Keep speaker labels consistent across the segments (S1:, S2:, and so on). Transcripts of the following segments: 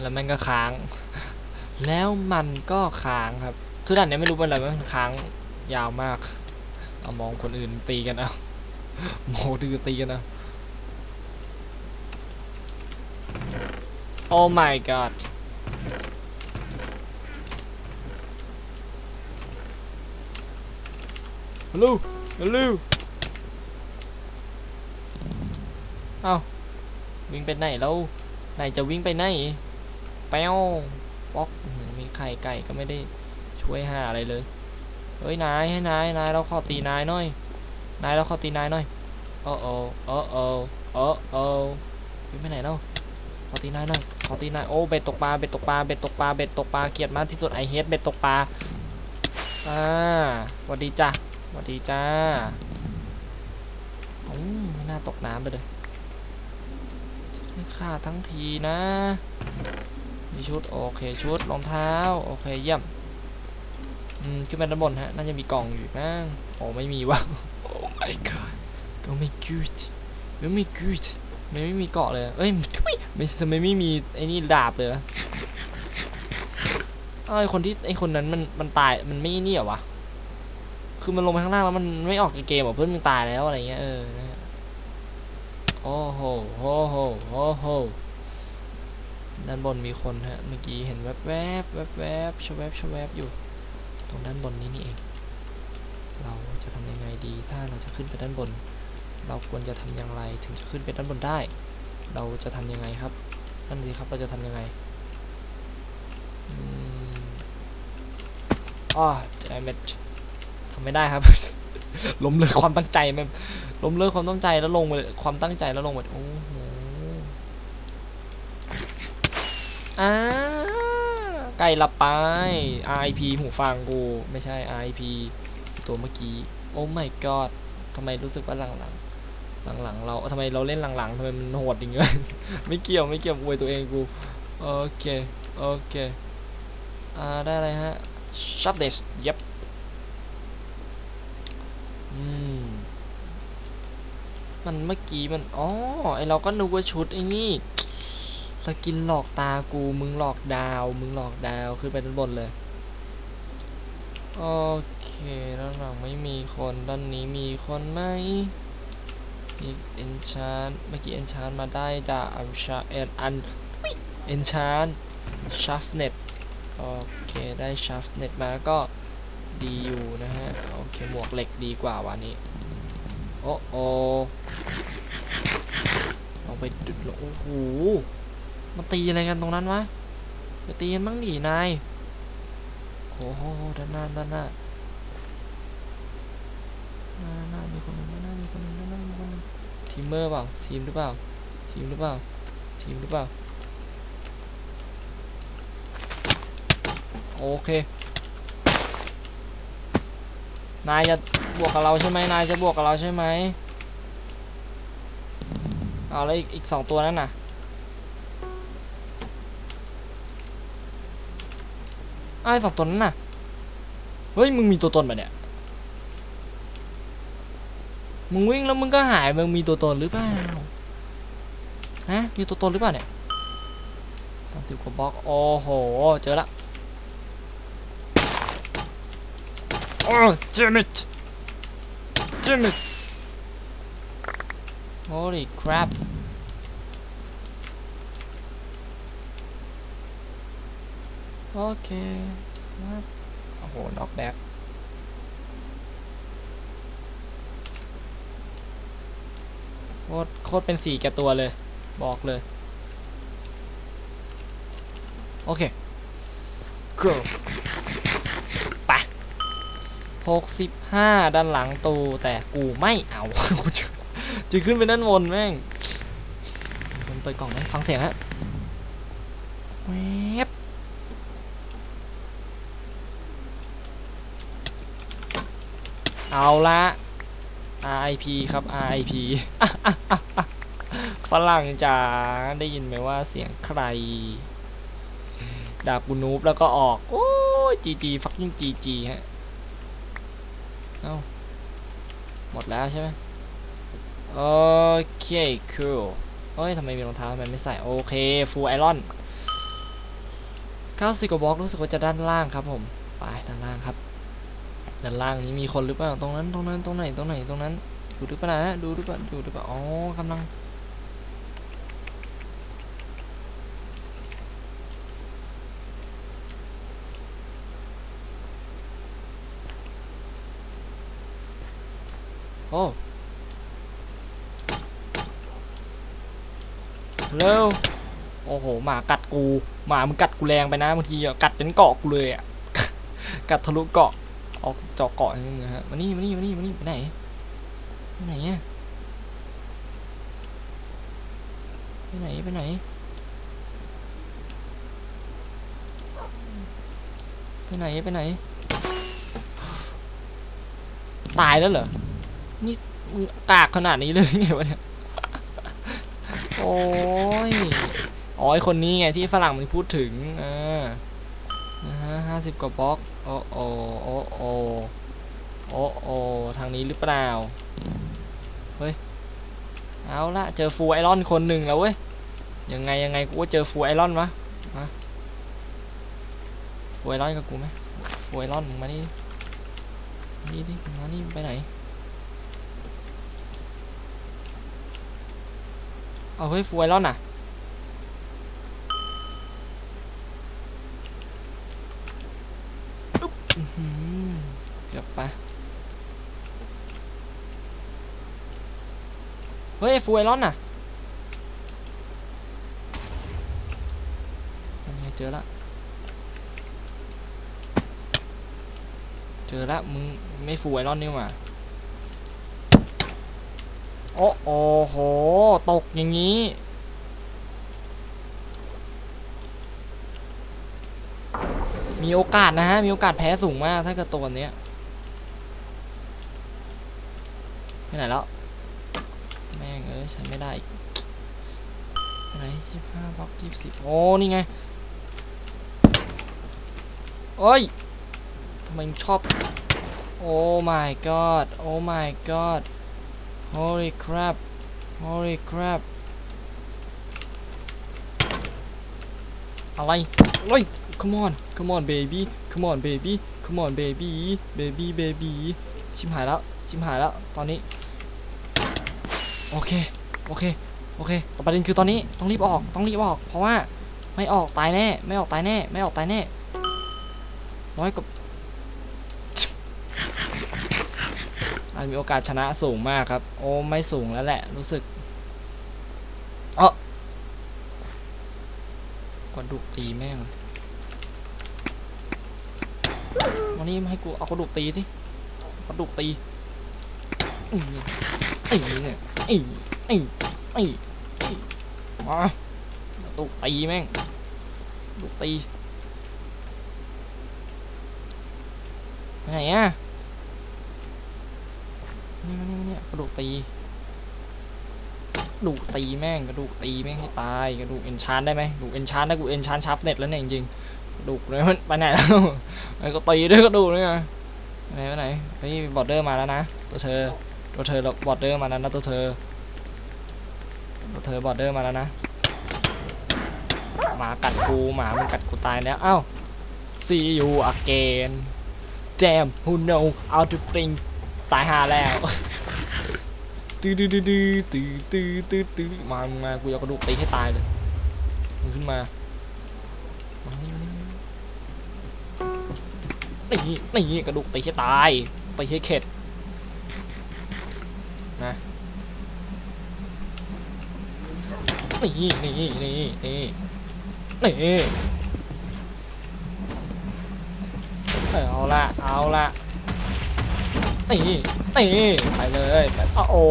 S1: แล้วมันก็ค้าง แล้วมันก็ค้างครับ คือด่านนี้ไม่รู้เป็นอะไรมันค้างยาวมาก เอามองคนอื่นตีกันเอาโมดือตีกันเอา Oh my god ฮัลโหลฮัลโหลเอ้าวิ่งไปไหนแล้วไหนจะวิ่งไปไหน แป้วป๊อกมีไข่ไก่ก็ไม่ได้ช่วยหาอะไรเลยเฮ้ยนายให้นายนายเราขอตีนายหน่อยนายเราขอตีนายหน่อยโอ้โอ้โอ้โอ้โอ้โอ้ไปไหนแล้วขอตีนายหน่อยขอตีนายโอ้เบ็ดตกปลาเบ็ดตกปลาเบ็ดตกปลาเบ็ดตกปลาเกลียดมากที่สุดไอเฮดเบ็ดตกปลาอ่าสวัสดีจ้ะสวัสดีจ้าอืมไม่น่าตกน้ำไปเลยไม่ฆ่าทั้งทีนะ มีชุดโอเคชุดรองเท้าโอเคเยี่ยมอืมขึ้นไปด้านบนฮะน่าจะมีกล่องอยู่บ้าโอ้ไม่มีวะโอ้ my god ก็ไม่ good ก็ไม่ good ไม่ไม่มีเกาะเลยเอ้ยทำไมไม่ทำไมไม่มีไอ้นี่ดาบเลยวะเอ้คนที่ไอ้คนนั้นมันมันตายมันไม่นี่เหรอวะคือมันลงไปข้างล่างแล้วมันไม่ออกเกมเหรอเพื่อนมันตายแล้วอะไรเงี้ยเออโอ้โหโอ้โหโอ้โห ด้านบนมีคนฮะ เมื่อกี้เห็นแวบแวบแวบแวบชวแวบชวแวบอยู่ ตรงด้านบนนี้นี่เอง เราจะทำยังไงดี ถ้าเราจะขึ้นไปด้านบน เราควรจะทำอย่างไรถึงจะขึ้นไปด้านบนได้ เราจะทำยังไงครับ นั่นสิครับ เราจะทำยังไงอืมอ๋อ damn it ทำไม่ได้ครับ ล้มเลิกความตั้งใจแม่งล้มเลิกความตั้งใจแล้วลงไปเลยความตั้งใจแล้วลงไปโอ้โห อ่าใกล้ละไป RIP หูฟังกูไม่ใช่ RIP ตัวเมื่อกี้ โอ้ my god ทำไมรู้สึกว่าหลังๆหลังๆเราทำไมเราเล่นหลังๆทำไมมันโหดอย่างเงี้ยไม่เกี่ยวไม่เกี่ยวอวยตัวเองกู โอเค โอเค อ่า ได้อะไรฮะ shop this เย็บอืม มันเมื่อกี้มัน อ๋อ ไอเราก็นึกว่าชุดไอ้นี่ สกินหลอกตากูมึงหลอกดาว มึงหลอกดาวขึ้นไปด้านบนเลย โอเคด้านหลังไม่มีคนด้านนี้มีคนไหมมีเอนชานเมื่อกี้เอนชานมาได้ดาอัมชาเอ็นอันเอนชานชัฟเน็ตโอเคได้ชัฟเน็ตมาก็ดีอยู่นะฮะ โอเคหมวกเหล็กดีกว่าวันนี้ โอ้โอต้องไปดุดลงโอ้โห มาตีอะไรกันตรงนั้นวะไปตีกันบ้างดินายโอ้โหด้านหน้าด้านหน้าด้านหน้ามีคนหนึ่งด้านหน้ามีคนหนึ่งด้านหน้ามีคนหนึ่งทีมเมอร์เปล่าทีมหรือเปล่าทีมหรือเปล่าทีมหรือเปล่าโอเคนายจะบวกกับเราใช่ไหมนายจะบวกกับเราใช่ไหมเอาแล้วอีกอีกสองตัวนั่นน่ะ ไอ้สองตัวนั้นน่ะ เฮ้ย มึงมีตัวตนปะเนี่ย มึงวิ่งแล้วมึงก็หาย มึงมีตัวตนหรือเปล่า ฮะ มีตัวตนหรือเปล่าเนี่ยสามสิบกว่าบล็อก โอ้โห เจอละโอ้ damn it damn it holy crap โอเคครับโอ้โหน็อกแบ็กโคตรโคตรเป็นสีแก่ตัวเลย บอกเลย โอเค go ไปหกสิบห้าด้านหลังตูแต่กูไม่เอากูจะจะขึ้นไปด้านบนแม่งมันเปิดกล่องไหมฟังเสียงฮะแวบ เอาละ RIP ครับ RIP ฝรั่งจ๋าได้ยินไหมว่าเสียงใครด่ากูนูบแล้วก็ออก โอ้ย GG fucking GG ฮะ เอ้า หมดแล้วใช่ไหมโอเค cool เฮ้ยทำไมมีรองเท้าทำไมไม่ใส่ โอเค full iron 90กว่าบล็อกรู้สึกว่าจะด้านล่างครับผม ไปด้านล่างครับ ด้านล่างนี้มีคนหรือเปล่าตรงนั้นตรงนั้นตรงไหนตรงไหนตรงนั้นดูหรือเปล่านะดูหรือเปล่าดูหรือเปล่าอ๋อกำลังโอ้เร็วโอ้โหหมากัดกูหมามันกัดกูแรงไปนะบางทีอะกัดจนเกาะกูเลยอะกัดทะลุเกาะ ออกเจาะเกาะนึงนะฮะมานี่มานี่มานี่มานี่ไปไหนไปไหนอะไปไหนไปไหนไปไหนไปไหน ตายแล้วเหรอ นี่มึงกากขนาดนี้เลยไงวะเนี่ย โอ้ยอ๋อไอคนนี้ไงที่ฝรั่งมันพูดถึงอ่า ห้าสิบกว่าบล็อกโอ้โอโอ้โอโอ้โอทางนี้หรือเปล่า เฮ้ย เอาละเจอฟูไอรอนคนหนึ่งแล้วเว้ย ยังไงยังไงกูก็เจอฟูไอรอนวะมาฟูไอรอนกับกูไหมฟูไอรอนมึงมานี่นี่ดิมานี่ไปไหนเอาเฮ้ยฟูไอรอนอะ อื้อหือ เกือบไป เฮ้ยฟูไอรอนน่ะอันนี้เจอละ เจอละมึงไม่ฟูไอรอนนี่หว่าโอ้โอ้โห ตกอย่างนี้มีโอกาสนะฮะ มีโอกาสแพ้สูงมากถ้าเกิดตัวเนี้ย ไปไหนแล้ว แม่งเอ้ยใช้ไม่ได้อีกไหนสิบห้าบล็อกยี่สิบโอ้ นี่ไง โอ้ยทำไมชอบ โอ้ my god โอ้ my god holy crap holy crap อะไรเฮ้ย come on come on baby come on baby come on baby baby baby ชิมหายแล้ว ชิมหายแล้ว ตอนนี้ โอเค โอเค โอเคประเด็นคือตอนนี้ต้องรีบออก ต้องรีบออก เพราะว่าไม่ออกตายแน่ ไม่ออกตายแน่ ไม่ออกตายแน่ร้อยกับอาจมีโอกาสชนะสูงมากครับ โอ้ไม่สูงแล้วแหละ รู้สึกเออกระดูกตีแม่งวันนี้มาให้กูเอากระดูกตีสิกระดูกตีอ ไอ้เนี่ยไอ้ไอ้ไอ้มากระดูกตีแม่งกระดูกตีไหนอะนี่นี่มาเนี่ยกระดูกตีกระดูกตีแม่งกระดูกตีแม่งให้ตายกระดูกเอนชานได้ไหมกระดูกเอนชานได้กูเอนชานชาร์ฟเน็ตแล้วเนี่ยจริงๆกระดูกเลยมันไปไหนแล้วไอ้ก็ตีด้วยกระดูกเลยไงไหนไปไหนเฮ้บอร์เดอร์มาแล้วนะตัวเธอ ตัวเธอบอร์เดอร์มาแล้วนะตัวเธอตัวเธอบอร์เดอร์มาแล้วนะหมากัดกูหมามันกัดกูตายแล้วอ้าว see you again damn who know how to bring ตายหาแล้วตื้อตื้อตื้อตื้อตื้อตื้อตื้อมามึงมากูจะเอากระดูกตีให้ตายเลยมึงขึ้นมาตีตีกระดูกตีให้ตายตีให้เข็ด นะนี่นี่นี่นี่นี่เอาละเอาละนี่นี่ไปเลยไปอ้โอ้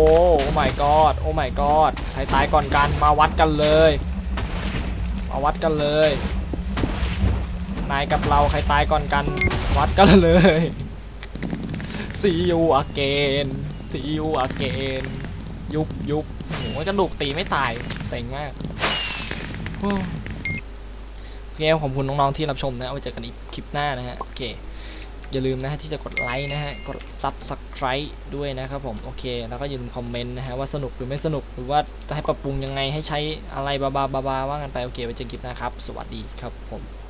S1: my god โอ้ my god ใครตายก่อนกันมาวัดกันเลย มาวัดกันเลย นายกับเราใครตายก่อนกัน วัดกันเลย see you again see you again ยุบยุบโหกระดูกตีไม่ตายเซ็งมากโอ้โอเคขอบคุณน้องๆที่รับชมนะไว้เจอกันอีกคลิปหน้านะฮะโอเคอย่าลืมนะฮะที่จะกดไลค์นะฮะกด Subscribe ด้วยนะครับผมโอเค แล้วก็อย่าลืมคอมเมนต์นะฮะว่าสนุกหรือไม่สนุกหรือว่าจะให้ปรับปรุงยังไงให้ใช้อะไรบาบาบาบาว่ากันไปโอเคไว้เจอกันคลิปหน้าครับ สวัสดีครับผม